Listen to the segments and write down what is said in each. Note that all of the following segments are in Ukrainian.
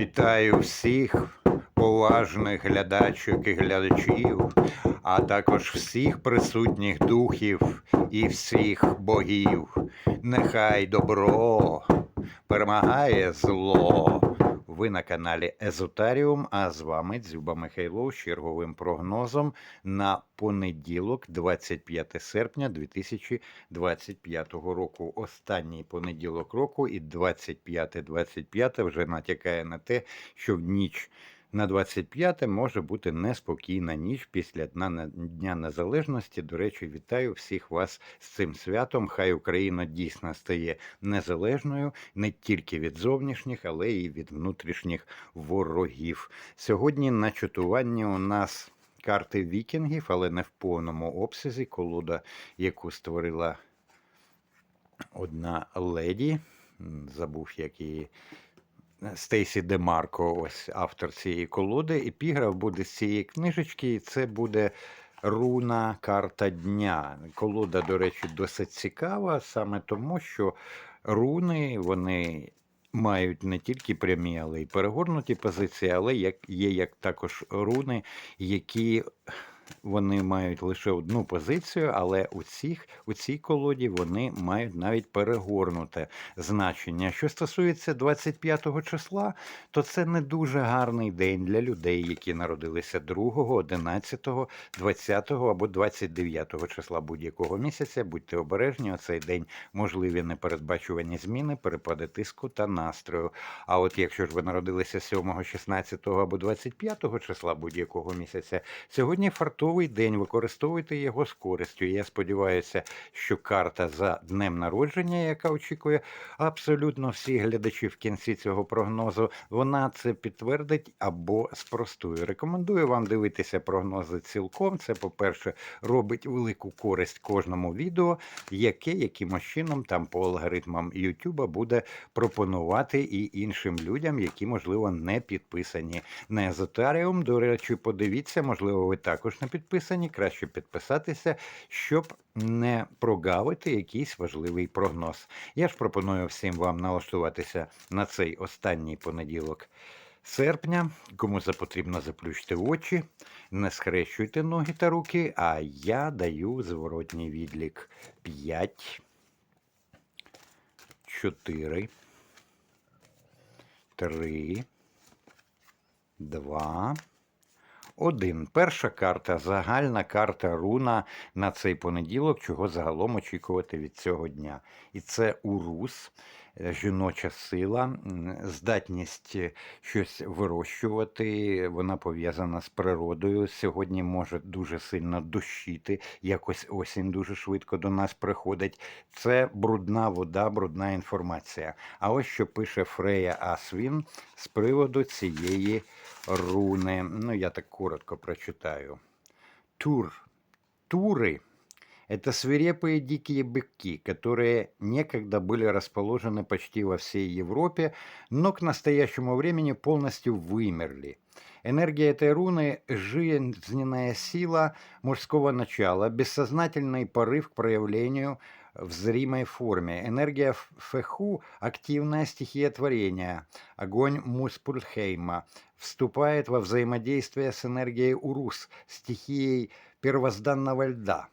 Вітаю всіх поважних глядачок і глядачів, а також всіх присутніх духів і всіх богів. Нехай добро перемагає зло. Ви на каналі Езотаріум, а з вами Дзюба Михайлов з черговим прогнозом на понеділок, 25 серпня 2025 року. Останній понеділок року і 25-25 вже натякає на те, що в ніч на 25 може бути неспокійна ніч після Дня Незалежності. До речі, вітаю всіх вас з цим святом. Хай Україна дійсно стає незалежною не тільки від зовнішніх, але й від внутрішніх ворогів. Сьогодні на чатуванні у нас карти вікінгів, але не в повному обсязі. Колода, яку створила одна леді. Забув, як її. Стейсі Демарко, ось автор цієї колоди. Епіграф буде з цієї книжечки, і це буде руна карта дня. Колода, до речі, досить цікава, саме тому, що руни вони мають не тільки прямі, але й перегорнуті позиції, але є як також руни, які вони мають лише одну позицію, але у, цих, у цій колоді вони мають навіть перегорнуте значення. Що стосується 25 числа, то це не дуже гарний день для людей, які народилися 2, 11, 20 або 29 числа будь-якого місяця. Будьте обережні, у цей день можливі непередбачувані зміни, перепади тиску та настрою. А от якщо ж ви народилися 7, 16 або 25 числа будь-якого місяця, сьогодні фартовий день, використовуйте його з користю. Я сподіваюся, що карта за днем народження, яка очікує абсолютно всі глядачі в кінці цього прогнозу, вона це підтвердить або спростує. Рекомендую вам дивитися прогнози цілком. Це, по-перше, робить велику користь кожному відео, яке якимось чином там по алгоритмам YouTube буде пропонувати і іншим людям, які, можливо, не підписані на Езотаріум. До речі, подивіться, можливо, ви також не підписані. Краще підписатися, щоб не прогавити якийсь важливий прогноз. Я ж пропоную всім вам налаштуватися на цей останній понеділок. Серпня, кому запотрібно заплющити очі, не схрещуйте ноги та руки, а я даю зворотній відлік 5, 4, 3, 2, один. Перша карта загальна карта руна на цей понеділок, чого загалом очікувати від цього дня. І це урус, жіноча сила, здатність е, щось вирощувати. Вона пов'язана з природою. Сьогодні може дуже сильно дощити. Якось осінь дуже швидко до нас приходить. Це брудна вода, брудна інформація. А ось що пише Фрея Асвін з приводу цієї руни. Ну, я так коротко прочитаю. Тур. Туры – это свирепые дикие быки, которые некогда были расположены почти во всей Европе, но к настоящему времени полностью вымерли. Энергия этой руны – жизненная сила мужского начала, бессознательный порыв к проявлению в зримой форме. Энергия Феху – активная стихия творения, огонь Муспульхейма, вступает во взаимодействие с энергией Урус, стихией первозданного льда.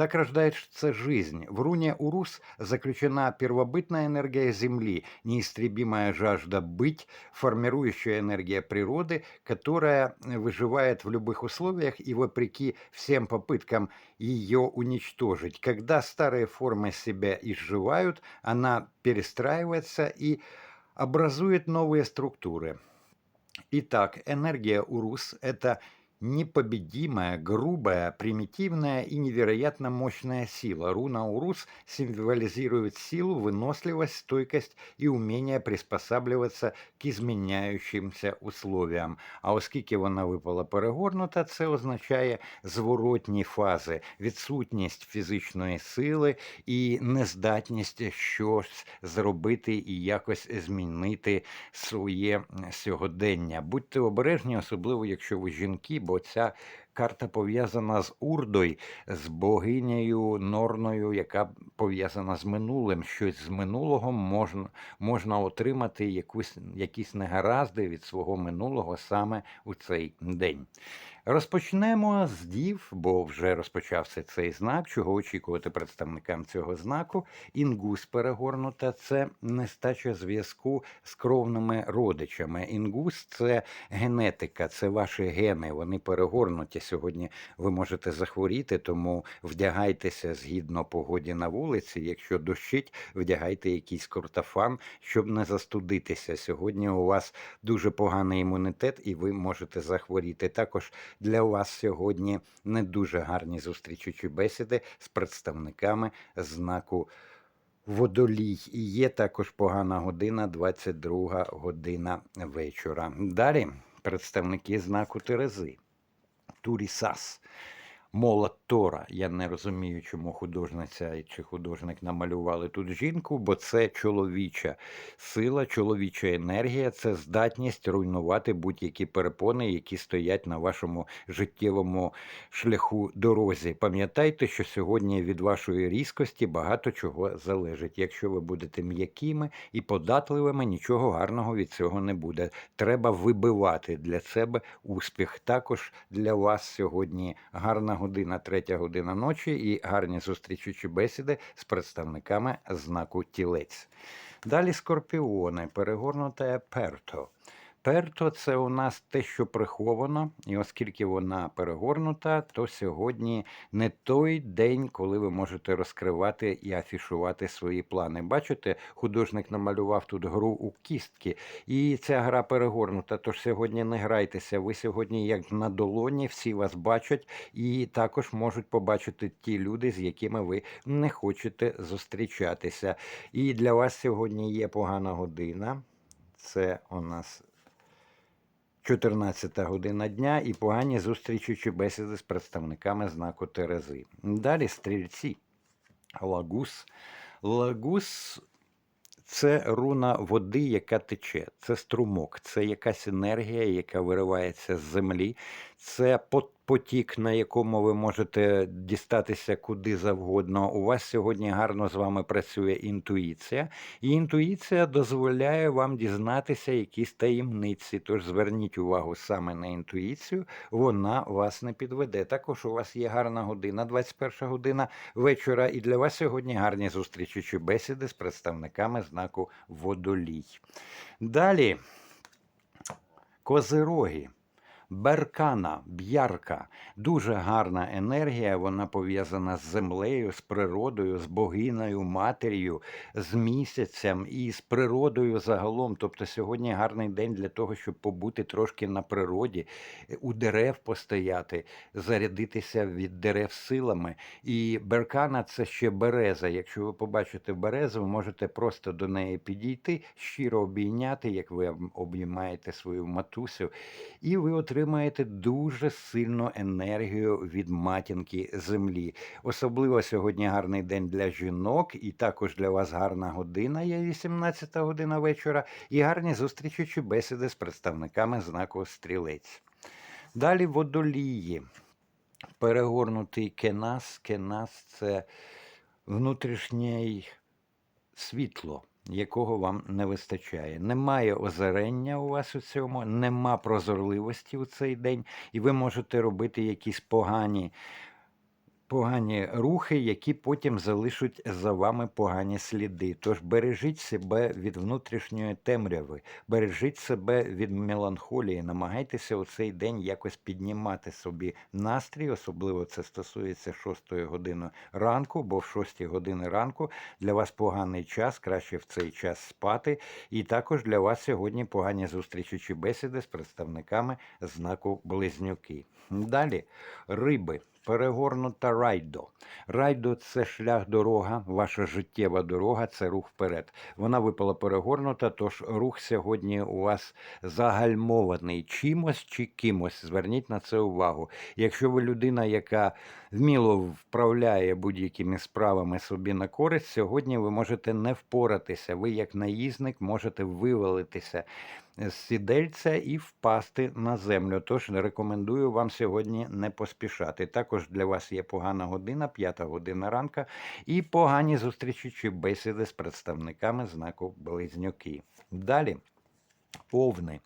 Так рождается жизнь. В руне Урус заключена первобытная энергия Земли, неистребимая жажда быть, формирующая энергия природы, которая выживает в любых условиях и вопреки всем попыткам ее уничтожить. Когда старые формы себя изживают, она перестраивается и образует новые структуры. Итак, энергия Урус – это непобедимая, грубая, примитивная и невероятно мощная сила. Руна Урус символизирует силу, выносливость, стойкость и умение приспосабливаться к изменяющимся условиям. А оскільки вона випала перегорнута, це означає зворотні фази, відсутність фізичної сили і нездатність щось зробити і якось змінити своє сьогодення. Будьте обережні, особливо якщо ви жінки, бо ця карта пов'язана з Урдой, з богинею Норною, яка пов'язана з минулим. Щось з минулого можна, можна отримати якусь, якісь негаразди від свого минулого саме у цей день. Розпочнемо з дів, бо вже розпочався цей знак. Чого очікувати представникам цього знаку? Інгус перегорнута це нестача зв'язку з кровними родичами. Інгус це генетика, це ваші гени. Вони перегорнуті. Сьогодні ви можете захворіти, тому вдягайтеся згідно погоді на вулиці. Якщо дощить, вдягайте якийсь кортофан, щоб не застудитися. Сьогодні у вас дуже поганий імунітет, і ви можете захворіти. Також для вас сьогодні не дуже гарні зустрічі чи бесіди з представниками знаку Водолій. І є також погана година, 22 година вечора. Далі представники знаку Терези. Турісас. Молот Тора. Я не розумію, чому художниця чи художник намалювали тут жінку, бо це чоловіча сила, чоловіча енергія, це здатність руйнувати будь-які перепони, які стоять на вашому життєвому шляху дорозі. Пам'ятайте, що сьогодні від вашої різкості багато чого залежить. Якщо ви будете м'якими і податливими, нічого гарного від цього не буде. Треба вибивати для себе успіх. Також для вас сьогодні гарна година, третя година ночі і гарні зустрічі чи бесіди з представниками знаку тілець. Далі скорпіони, перегорнуте перто. Перто це у нас те, що приховано, і оскільки вона перегорнута, то сьогодні не той день, коли ви можете розкривати і афішувати свої плани. Бачите, художник намалював тут гру у кістки, і ця гра перегорнута. Тож сьогодні не грайтеся. Ви сьогодні, як на долоні, всі вас бачать, і також можуть побачити ті люди, з якими ви не хочете зустрічатися. І для вас сьогодні є погана година. Це у нас 14 година дня і погані зустрічі чи бесіди з представниками знаку Терези. Далі стрільці. Лагус. Лагус це руна води, яка тече, це струмок, це якась енергія, яка виривається з землі, це потік, на якому ви можете дістатися куди завгодно. У вас сьогодні гарно з вами працює інтуїція, і інтуїція дозволяє вам дізнатися якісь таємниці. Тож зверніть увагу саме на інтуїцію, вона вас не підведе. Також у вас є гарна година, 21 година вечора, і для вас сьогодні гарні зустрічі чи бесіди з представниками знаку Водолій. Далі козироги. Беркана, б'ярка, дуже гарна енергія. Вона пов'язана з землею, з природою, з богиною, матір'ю, з місяцем і з природою загалом. Тобто сьогодні гарний день для того, щоб побути трошки на природі, у дерев постояти, зарядитися від дерев силами. І беркана це ще береза. Якщо ви побачите березу, ви можете просто до неї підійти, щиро обійняти, як ви обіймаєте свою матусю, і ви отримаєте отримаєте дуже сильну енергію від матінки землі. Особливо сьогодні гарний день для жінок, і також для вас гарна година, є 18 година вечора, і гарні зустрічі бесіди з представниками знаку стрілець. Далі водолії. Перегорнутий кенас. Кенас це внутрішнє світло якого вам не вистачає. Немає озарення у вас у цьому, нема прозорливості у цей день, і ви можете робити якісь погані погані рухи, які потім залишать за вами погані сліди. Тож бережіть себе від внутрішньої темряви, бережіть себе від меланхолії, намагайтеся у цей день якось піднімати собі настрій, особливо це стосується 6 години ранку, бо в 6 години ранку для вас поганий час, краще в цей час спати. І також для вас сьогодні погані зустрічі чи бесіди з представниками знаку Близнюки. Далі риби перегорнута райдо. Райдо це шлях дорога, ваша життєва дорога це рух вперед. Вона випала перегорнута, тож рух сьогодні у вас загальмований чимось чи кимось. Зверніть на це увагу. Якщо ви людина, яка вміло вправляє будь-якими справами собі на користь, сьогодні ви можете не впоратися. Ви, як наїзник, можете вивалитися з сідельця і впасти на землю. Тож рекомендую вам сьогодні не поспішати. Також для вас є погана година, п'ята година ранка, і погані зустрічі чи бесіди з представниками знаку Близнюки. Далі. Овни.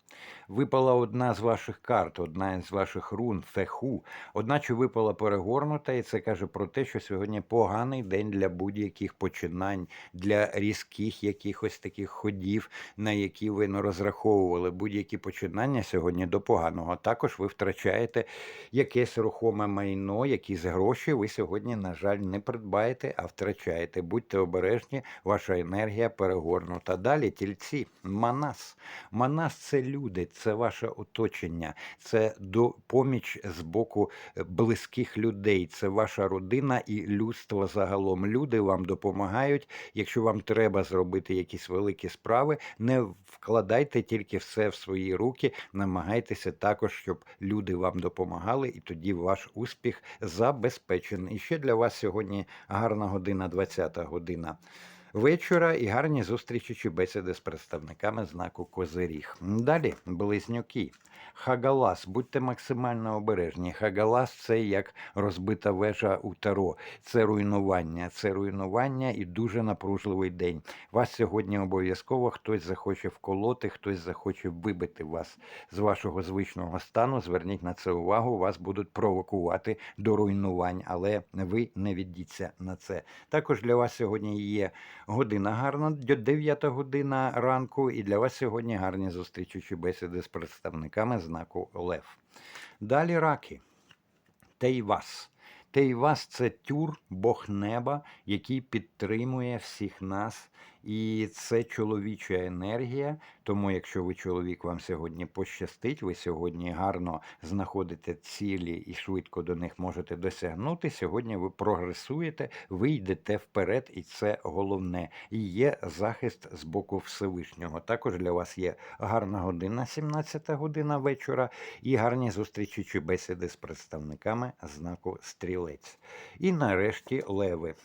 Випала одна з ваших карт, одна з ваших рун, феху. Одначе випала перегорнута, і це каже про те, що сьогодні поганий день для будь-яких починань, для різких якихось таких ходів, на які ви не розраховували. Будь-які починання сьогодні до поганого. Також ви втрачаєте якесь рухоме майно, якісь гроші ви сьогодні, на жаль, не придбаєте, а втрачаєте. Будьте обережні, ваша енергія перегорнута. Далі тільці, манас. Манас це люди, це ваше оточення, це до поміч з боку е, близьких людей, це ваша родина і людство загалом. Люди вам допомагають. Якщо вам треба зробити якісь великі справи, не вкладайте тільки все в свої руки, намагайтеся також, щоб люди вам допомагали, і тоді ваш успіх забезпечений. І ще для вас сьогодні гарна година, 20 година вечора і гарні зустрічі чи бесіди з представниками знаку Козиріг. Далі близнюки. Хагалас, будьте максимально обережні. Хагалас це як розбита вежа у таро. Це руйнування, це руйнування і дуже напружливий день. Вас сьогодні обов'язково хтось захоче вколоти, хтось захоче вибити вас з вашого звичного стану. Зверніть на це увагу, вас будуть провокувати до руйнувань, але ви не віддіться на це. Також для вас сьогодні є година гарна, 9 година ранку, і для вас сьогодні гарні зустрічі чи бесіди з представниками знаку Лев. Далі раки. Тейвас. Тейвас це тюр, Бог неба, який підтримує всіх нас. І це чоловіча енергія. Тому, якщо ви чоловік, вам сьогодні пощастить, ви сьогодні гарно знаходите цілі і швидко до них можете досягнути. Сьогодні ви прогресуєте, ви йдете вперед, і це головне. І є захист з боку Всевишнього. Також для вас є гарна година, 17 година вечора, і гарні зустрічі чи бесіди з представниками знаку Стрілець. І нарешті леви.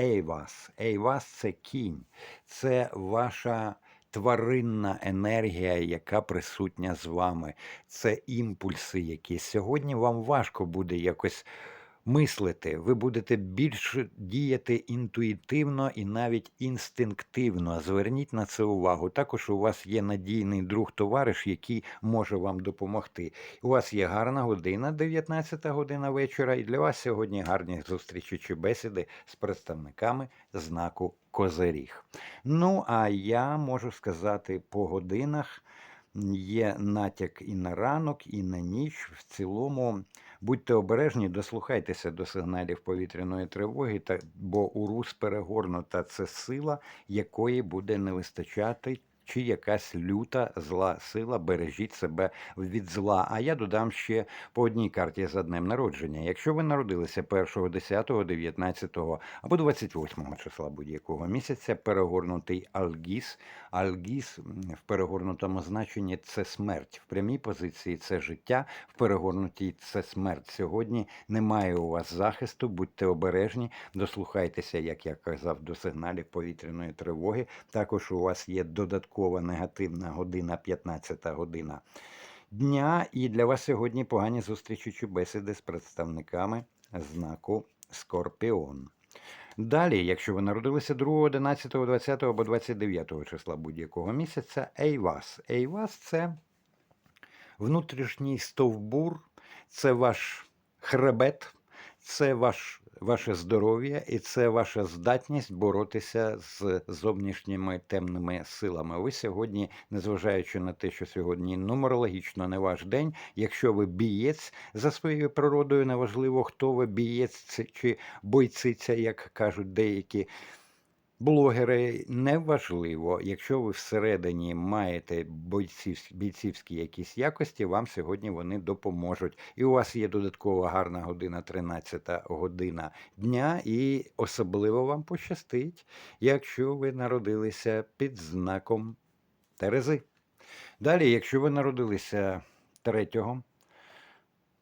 Ейвас. Ейвас це кінь, це ваша тваринна енергія, яка присутня з вами. Це імпульси, які сьогодні вам важко буде якось мислити. Ви будете більше діяти інтуїтивно і навіть інстинктивно. Зверніть на це увагу. Також у вас є надійний друг товариш, який може вам допомогти. У вас є гарна година, 19 година вечора, і для вас сьогодні гарні зустрічі чи бесіди з представниками знаку Козиріг. Ну, а я можу сказати по годинах. Є натяк і на ранок, і на ніч. В цілому будьте обережні, дослухайтеся до сигналів повітряної тривоги, бо урус перегорнута це сила, якої буде не вистачати. Чи якась люта зла сила, бережіть себе від зла. А я додам ще по одній карті за днем народження. Якщо ви народилися 1, 10, 19 або 28 числа будь-якого місяця, перегорнутий Альгіс. Альгіс в перегорнутому значенні це смерть. В прямій позиції це життя, в перегорнутій це смерть. Сьогодні немає у вас захисту, будьте обережні, дослухайтеся, як я казав, до сигналів повітряної тривоги. Також у вас є додаткова негативна година, 15 година дня. І для вас сьогодні погані зустрічі чи бесіди з представниками знаку Скорпіон. Далі, якщо ви народилися 2, 11, 20 або 29 числа будь-якого місяця, Ейвас. Ейвас це внутрішній стовбур, це ваш хребет, це ваш, ваше здоров'я і це ваша здатність боротися з зовнішніми темними силами. Ви сьогодні, незважаючи на те, що сьогодні нумерологічно не ваш день, якщо ви бієць за своєю природою, неважливо, хто ви бієць чи бойциця, як кажуть деякі. Блогери неважливо, якщо ви всередині маєте бойців, бійцівські якісь якості, вам сьогодні вони допоможуть. І у вас є додаткова гарна година, 13 година дня, і особливо вам пощастить, якщо ви народилися під знаком Терези. Далі, якщо ви народилися 3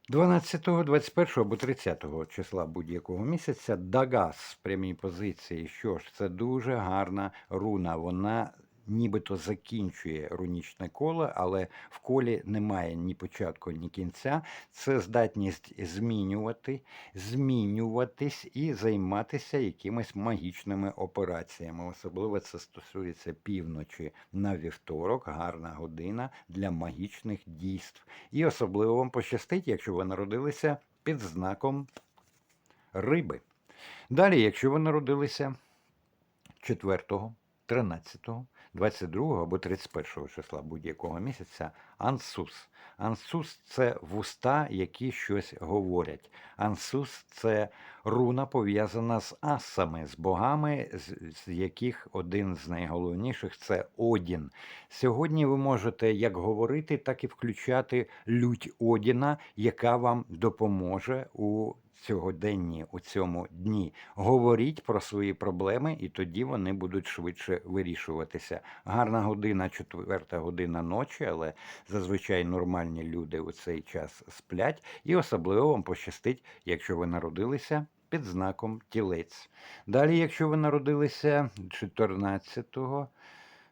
12, 21 або 30 числа будь-якого місяця Дагас в прямій позиції. Що ж, це дуже гарна руна. Вона нібито закінчує рунічне коло, але в колі немає ні початку, ні кінця. Це здатність змінювати, змінюватись і займатися якимись магічними операціями. Особливо це стосується півночі на вівторок, гарна година для магічних дійств. І особливо вам пощастить, якщо ви народилися під знаком риби. Далі, якщо ви народилися 4, 13, 22 або 31 числа будь-якого місяця, ансус. Ансус це вуста, які щось говорять. Ансус це руна пов'язана з асами, з богами, з, яких один з найголовніших це Одін. Сьогодні ви можете як говорити, так і включати лють Одіна, яка вам допоможе у сьогоденні, у цьому дні. Говоріть про свої проблеми, і тоді вони будуть швидше вирішуватися. Гарна година, четверта година ночі, але зазвичай нормальні люди у цей час сплять, і особливо вам пощастить, якщо ви народилися під знаком тілець. Далі, якщо ви народилися 14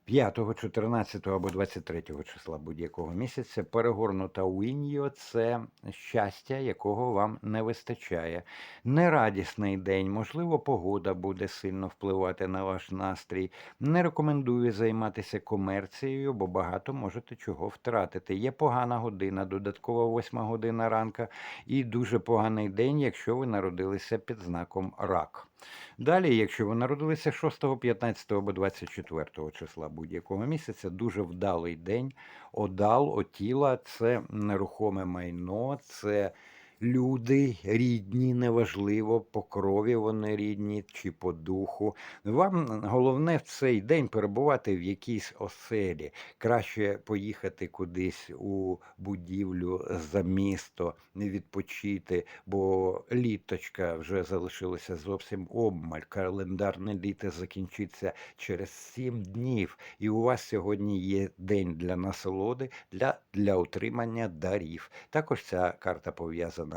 5, 14 або 23 числа будь-якого місяця перегорнута Уіньо це щастя, якого вам не вистачає. Нерадісний день, можливо, погода буде сильно впливати на ваш настрій. Не рекомендую займатися комерцією, бо багато можете чого втратити. Є погана година, додаткова восьма година ранка, і дуже поганий день, якщо ви народилися під знаком рак. Далі, якщо ви народилися 6, 15 або 24 числа будь-якого місяця, дуже вдалий день. Одал, отіла це нерухоме майно, це люди рідні, неважливо, по крові вони рідні чи по духу. Вам головне в цей день перебувати в якійсь оселі. Краще поїхати кудись у будівлю за місто, не відпочити, бо літочка вже залишилося зовсім обмаль. Календарне літо закінчиться через сім днів. І у вас сьогодні є день для насолоди, для, для отримання дарів. Також ця карта пов'язана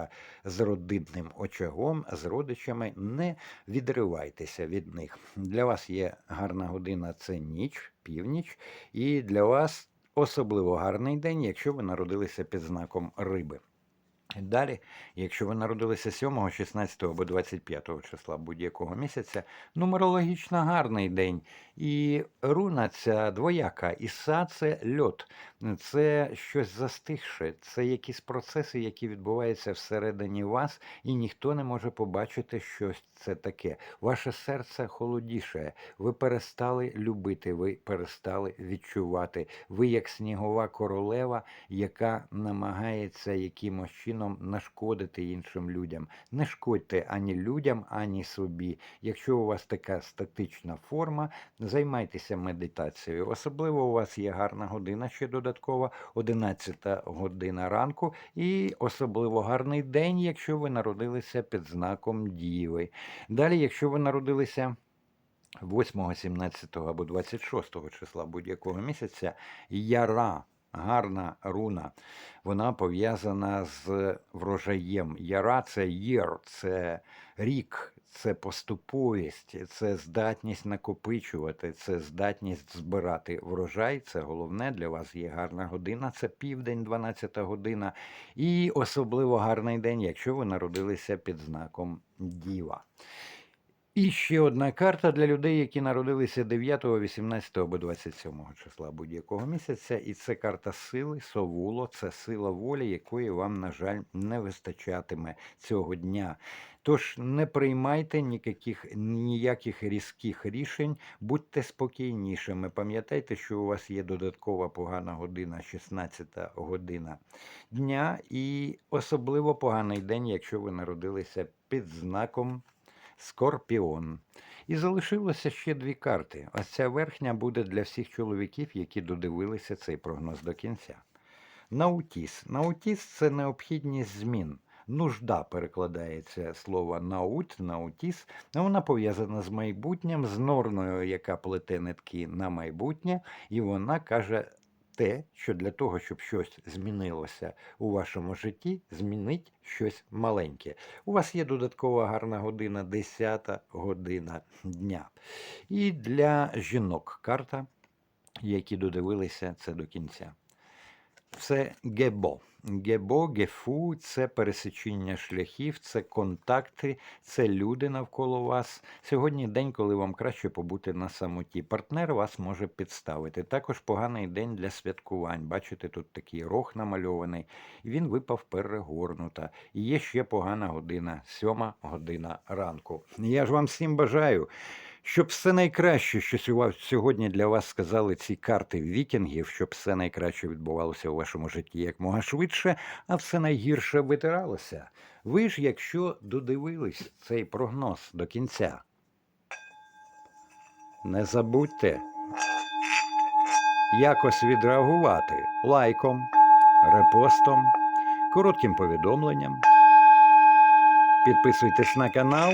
з родинним очагом, з родичами. Не відривайтеся від них. Для вас є гарна година це ніч, північ, і для вас особливо гарний день, якщо ви народилися під знаком риби. Далі, якщо ви народилися 7, 16 або 25 числа будь-якого місяця, нумерологічно гарний день. І руна ця двояка. Іса це льот, це щось застигше, це якісь процеси, які відбуваються всередині вас, і ніхто не може побачити, що це таке. Ваше серце холодіше, ви перестали любити, ви перестали відчувати. Ви як снігова королева, яка намагається якимось чином нашкодити іншим людям. Не шкодьте ані людям, ані собі. Якщо у вас така статична форма, займайтеся медитацією. Особливо у вас є гарна година ще додаткова, 11 година ранку, і особливо гарний день, якщо ви народилися під знаком Діви. Далі, якщо ви народилися. 8, 17 або 26 числа будь-якого місяця яра гарна руна. Вона пов'язана з врожаєм. Яра це єр, це рік, це поступовість, це здатність накопичувати, це здатність збирати врожай. Це головне для вас є гарна година. Це південь, 12 година. І особливо гарний день, якщо ви народилися під знаком Діва. І ще одна карта для людей, які народилися 9, 18 або 27 числа будь-якого місяця. І це карта сили, совуло, це сила волі, якої вам, на жаль, не вистачатиме цього дня. Тож не приймайте ніяких, ніяких різких рішень, будьте спокійнішими. Пам'ятайте, що у вас є додаткова погана година, 16 година дня, і особливо поганий день, якщо ви народилися під знаком. Скорпіон. І залишилося ще дві карти. Ось ця верхня буде для всіх чоловіків, які додивилися цей прогноз до кінця. Наутіс. Наутіс це необхідність змін. Нужда перекладається слово наут, наутіс. Вона пов'язана з майбутнім, з норною, яка плете нитки на майбутнє, і вона каже те, що для того, щоб щось змінилося у вашому житті, змінить щось маленьке. У вас є додаткова гарна година, 10 година дня. І для жінок карта які додивилися це до кінця. Це гебо. Гебо, гефу це пересечіння шляхів, це контакти, це люди навколо вас. Сьогодні день, коли вам краще побути на самоті. Партнер вас може підставити. Також поганий день для святкувань. Бачите, тут такий рог намальований, він випав перегорнута. І є ще погана година, сьома година ранку. Я ж вам всім бажаю. Щоб все найкраще, що сьогодні- для вас сказали ці карти вікінгів, щоб все найкраще відбувалося у вашому житті якмога швидше, а все найгірше витиралося. Ви ж, якщо додивились цей прогноз до кінця, не забудьте якось відреагувати лайком, репостом, коротким повідомленням. Підписуйтесь на канал,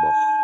Boh.